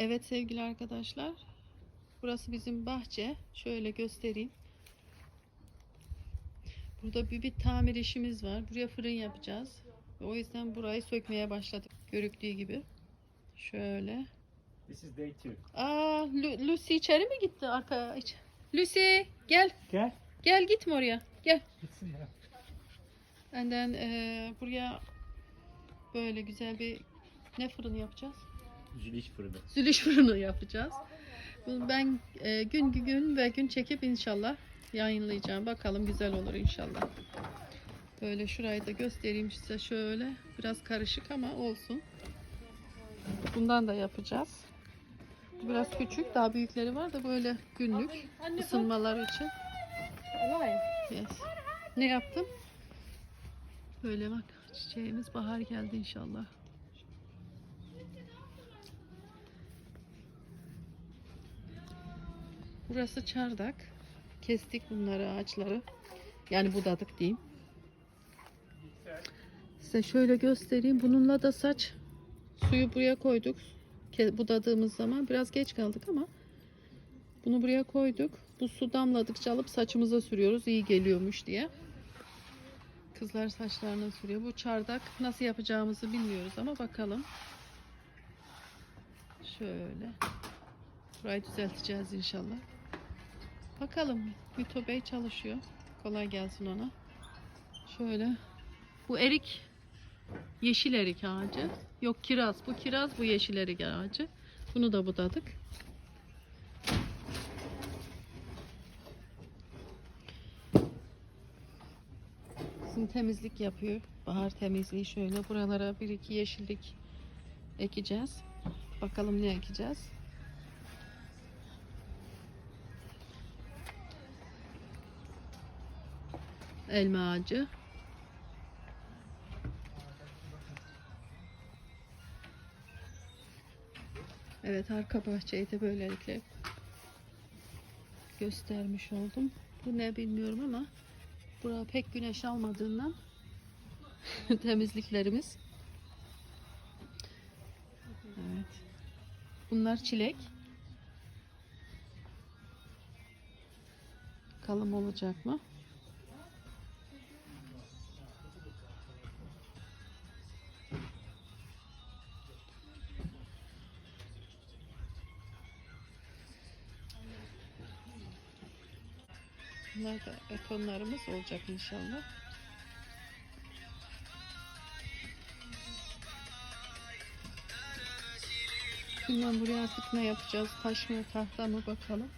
Evet sevgili arkadaşlar. Burası bizim bahçe. Şöyle göstereyim. Burada bir, bir tamir işimiz var. Buraya fırın yapacağız. O yüzden burayı sökmeye başladık. Görüktüğü gibi. Şöyle. This is day two. Aa, Lu- Lucy içeri mi gitti arka? iç- Lucy gel. Gel. Gel gitme oraya. Gel. Gitsin ya. And then, eee, buraya böyle güzel bir ne fırını yapacağız? Zülüş fırını. Zülüş fırını yapacağız. Bunu ben e, gün gün ve gün çekip inşallah yayınlayacağım. Bakalım güzel olur inşallah. Böyle şurayı da göstereyim size şöyle. Biraz karışık ama olsun. Bundan da yapacağız. Biraz küçük, daha büyükleri var da böyle günlük ısınmalar için. Yes. Ne yaptım? Böyle bak çiçeğimiz bahar geldi inşallah. Burası çardak. Kestik bunları ağaçları. Yani budadık diyeyim. Size şöyle göstereyim. Bununla da saç suyu buraya koyduk. Budadığımız zaman biraz geç kaldık ama bunu buraya koyduk. Bu su damladıkça alıp saçımıza sürüyoruz. İyi geliyormuş diye. Kızlar saçlarına sürüyor. Bu çardak nasıl yapacağımızı bilmiyoruz ama bakalım. Şöyle. Burayı düzelteceğiz inşallah. Bakalım. Mito Bey çalışıyor. Kolay gelsin ona. Şöyle. Bu erik. Yeşil erik ağacı. Yok kiraz. Bu kiraz bu yeşil erik ağacı. Bunu da budadık. Şimdi temizlik yapıyor. Bahar temizliği şöyle. Buralara bir iki yeşillik ekeceğiz. Bakalım ne ekeceğiz. Elma ağacı. Evet arka bahçeyi de böylelikle göstermiş oldum. Bu ne bilmiyorum ama bura pek güneş almadığından temizliklerimiz. Evet. Bunlar çilek. Bakalım olacak mı? Bunlar da betonlarımız olacak inşallah. Bilmem buraya ne yapacağız? Taş mı tahta mı bakalım.